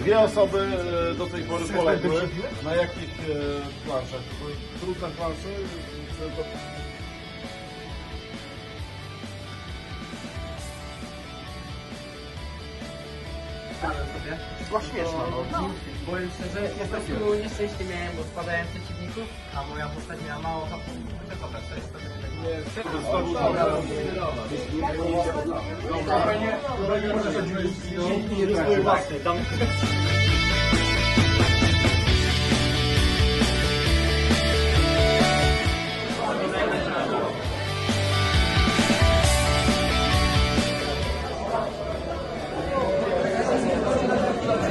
Dwie osoby e, do tej pory poległy. Na jakich e, planszach? Trudne plansze? Czy to- Była śmieszna, no. Powiem szczerze, ja po prostu nieszczęście miałem, bo spadałem przeciwników, a moja postać miała mało hapu. Chociaż dobra, to jest to tak Znowu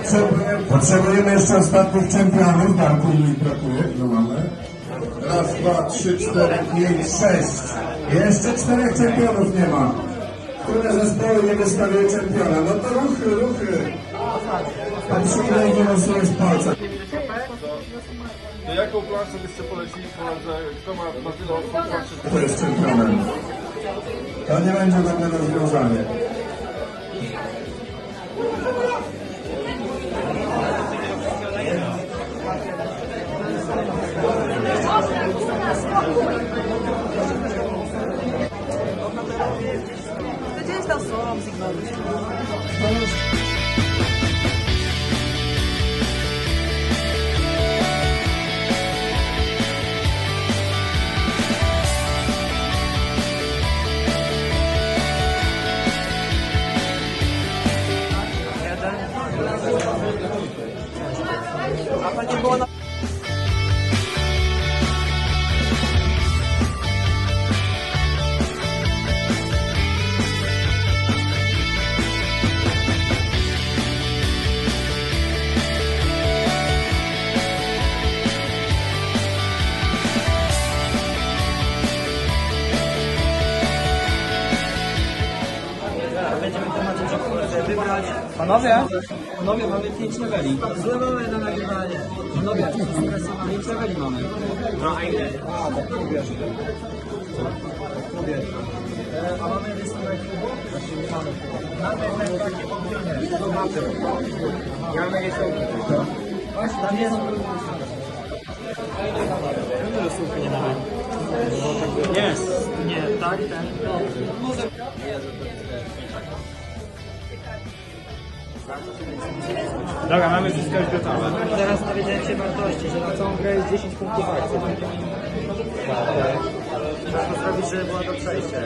Potrzebujemy, potrzebujemy jeszcze ostatnich czempionów. Darku mi brakuje. No mamy. Raz, dwa, trzy, cztery, pięć, sześć. Jeszcze czterech czempionów nie ma. Które zespoły nie wystawiły czempiona? No to ruchy, ruchy. Patrz ile nie losuje z palca. To jaką planszę byście polecili? Kto ma na tyle osób? Kto jest czempionem? To nie będzie dobre rozwiązanie. Panowie, panowie, mamy 5 leveli. Zlewamy na nagrywanie. Panowie, 5 leveli mamy. No a ile? A, tak to wiesz. To wiesz. A mamy rysunek? Znaczy nie mamy Mamy takie podwójne. Zobaczę. Ja mam rysunki. Właśnie, tam jest rysunki nie mamy? Jest. Nie, tak, ten. Dobra, mamy wszystko już gotowe. Teraz dowiedziałem się wartości, że na całą grę jest 10 punktów akcji. Trzeba to zrobić, żeby była do przejścia.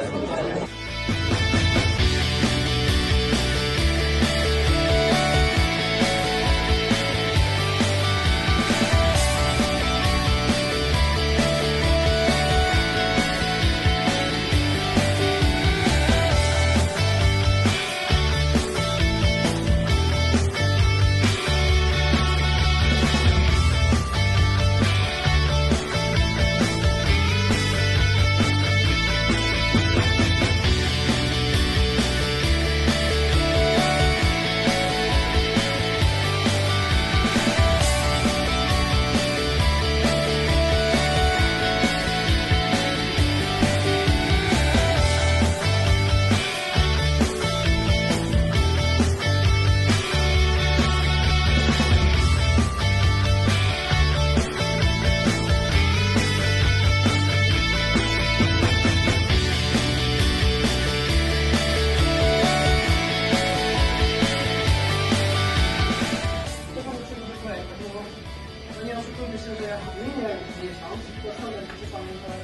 No nie oszukujmy się, że jak minie miesiąc, to sobie będziecie pamiętać,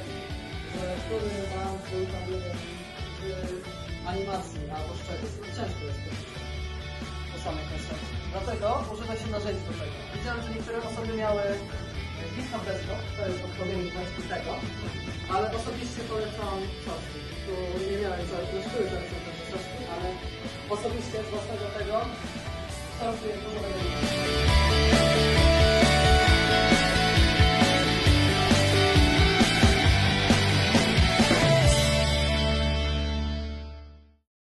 że który mam swój tablet w animacji albo szczegół. Ciężko jest powiedzieć po samej koncepcji. Dlatego używa się narzędzi do tego. Widziałem, że niektóre osoby miamiały Vista Fresco, to jest odpowiednik właśnie tego, ale osobiście polecam książki. Tu nie miałem całej szkoły polecam te książki, ale osobiście z własnego tego książki jest dużo lepiej.